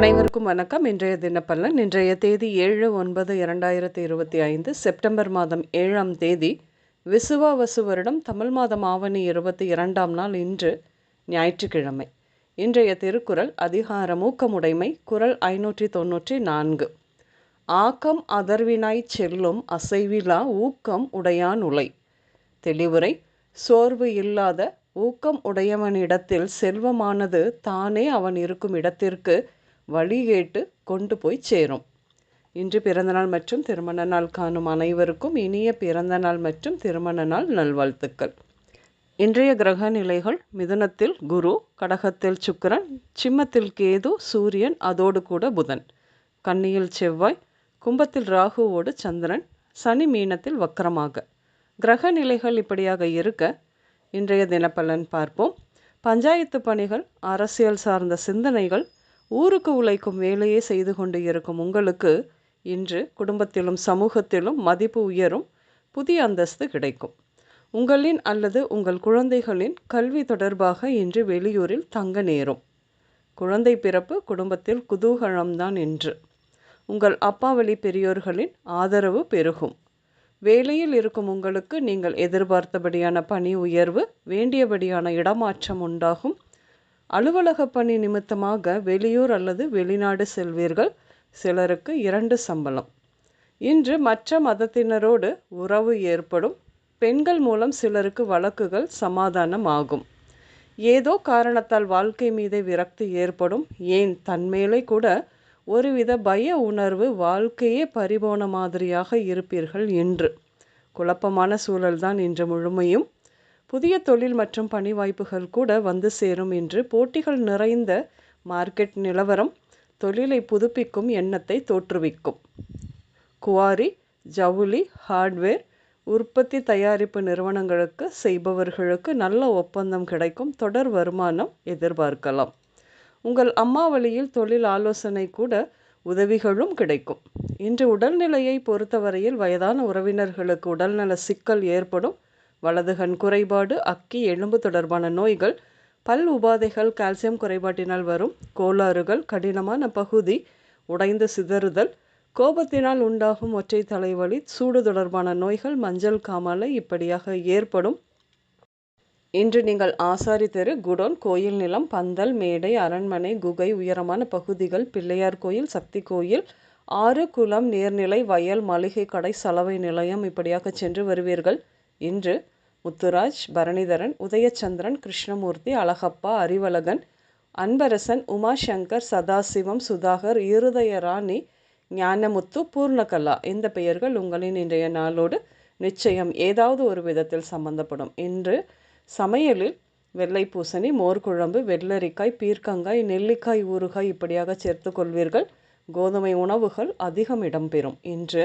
அனைவருக்கும் வணக்கம். இன்றைய தினப்பலன் இன்றைய தேதி ஏழு ஒன்பது இரண்டாயிரத்தி இருபத்தி ஐந்து செப்டம்பர் மாதம் ஏழாம் தேதி விசுவாவசு வருடம் தமிழ் மாதம் ஆவணி இருபத்தி இரண்டாம் நாள் இன்று ஞாயிற்றுக்கிழமை. இன்றைய திருக்குறள் அதிகாரம் ஊக்கமுடைமை குரல் ஐநூற்றி தொன்னூற்றி நான்கு. ஆக்கம் அதர்வினாய் செல்லும் அசைவிலா ஊக்கம் உடையான் உலை. தெளிவுரை சோர்வு இல்லாத ஊக்கம் உடையவனிடத்தில் செல்வமானது தானே அவன் இருக்கும் இடத்திற்கு வழி கேட்டு கொண்டு போய் சேரும். இன்று பிறந்தநாள் மற்றும் திருமண நாள் காணும் அனைவருக்கும் இனிய பிறந்தநாள் மற்றும் திருமண நாள் நல்வாழ்த்துக்கள். இன்றைய கிரக நிலைகள் மிதுனத்தில் குரு கடகத்தில் சுக்கரன் சிம்மத்தில் கேது சூரியன் அதோடு கூட புதன். கன்னியில் செவ்வாய் கும்பத்தில் ராகுவோடு சந்திரன் சனி மீனத்தில் வக்கரமாக. கிரக நிலைகள் இப்படியாக இருக்க இன்றைய தினப்பலன் பார்ப்போம். பஞ்சாயத்து பணிகள் அரசியல் சார்ந்த சிந்தனைகள் ஊருக்கு உழைக்கும் வேலையை செய்து கொண்டு இருக்கும் உங்களுக்கு இன்று குடும்பத்திலும் சமூகத்திலும் மதிப்பு உயரும் புதிய அந்தஸ்து கிடைக்கும். உங்களின் அல்லது உங்கள் குழந்தைகளின் கல்வி தொடர்பாக இன்று வெளியூரில் தங்க நேரும். குழந்தை பிறப்பு குடும்பத்தில் குதூகலம்தான் என்று உங்கள் அப்பாவளி பெரியோர்களின் ஆதரவு பெருகும். வேலையில் இருக்கும் உங்களுக்கு நீங்கள் எதிர்பார்த்தபடியான பணி உயர்வு வேண்டியபடியான இடமாற்றம் உண்டாகும். அலுவலக பணி நிமித்தமாக வெளியூர் அல்லது வெளிநாடு செல்வீர்கள். சிலருக்கு இரண்டு சம்பளம். இன்று மற்ற மதத்தினரோடு உறவு ஏற்படும். பெண்கள் மூலம் சிலருக்கு வழக்குகள் சமாதானம் ஆகும் ஏதோ காரணத்தால் வாழ்க்கை மீதே விரக்தி ஏற்படும். ஏன்? தன்மேலே கூட ஒருவித பய உணர்வு வாழ்க்கையே பறிபோன மாதிரியாக இருப்பீர்கள் இன்று. குழப்பமான சூழல்தான் இன்று முழுமையும். புதிய தொழில் மற்றும் பணி வாய்ப்புகள் கூட வந்து சேரும் என்று போட்டிகள் நிறைந்த மார்க்கெட் நிலவரம் தொழிலை புதுப்பிக்கும் எண்ணத்தை தோற்றுவிக்கும். குவாரி ஜவுளி ஹார்ட்வேர் உற்பத்தி தயாரிப்பு நிறுவனங்களுக்கு செய்பவர்களுக்கு நல்ல ஒப்பந்தம் கிடைக்கும் தொடர் வருமானம் எதிர்பார்க்கலாம். உங்கள் அம்மா வழியில் தொழில் ஆலோசனை கூட உதவிகளும் கிடைக்கும். இன்று உடல்நிலையை பொறுத்தவரையில் வயதான உறவினர்களுக்கு உடல்நல சிக்கல் ஏற்படும். வலதுகண் குறைபாடு அக்கி எலும்பு தொடர்பான நோய்கள் பல் உபாதைகள் கால்சியம் குறைபாட்டினால் வரும் கோளாறுகள் கடினமான பகுதி உடைந்து சிதறுதல் கோபத்தினால் உண்டாகும் ஒற்றை தலைவலி சூடு தொடர்பான நோய்கள் மஞ்சள் காமாலை இப்படியாக ஏற்படும். இன்று நீங்கள் ஆசாரி தெரு குடோன் கோயில் நிலம் பந்தல் மேடை அரண்மனை குகை உயரமான பகுதிகள் பிள்ளையார் கோயில் சக்தி கோயில் ஆறு குளம் நீர்நிலை வயல் மளிகை கடை சலவை நிலையம் இப்படியாக சென்று வருவீர்கள். இன்று முத்துராஜ் பரணிதரன் உதயச்சந்திரன் கிருஷ்ணமூர்த்தி அழகப்பா அறிவழகன் அன்பரசன் உமாசங்கர் சதாசிவம் சுதாகர் இருதயராணி ஞானமுத்து பூர்ணகலா. இந்த பெயர்கள் உங்களின் இன்றைய நாளோடு நிச்சயம் ஏதாவது ஒரு விதத்தில் சம்பந்தப்படும். இன்று சமையலில் வெள்ளை பூசணி மோர்குழம்பு வெள்ளரிக்காய் பீர்க்கங்காய் நெல்லிக்காய் ஊறுகாய் இப்படியாக சேர்த்து கொள்வீர்கள். கோதுமை உணவுகள் அதிகம் இடம்பெறும். இன்று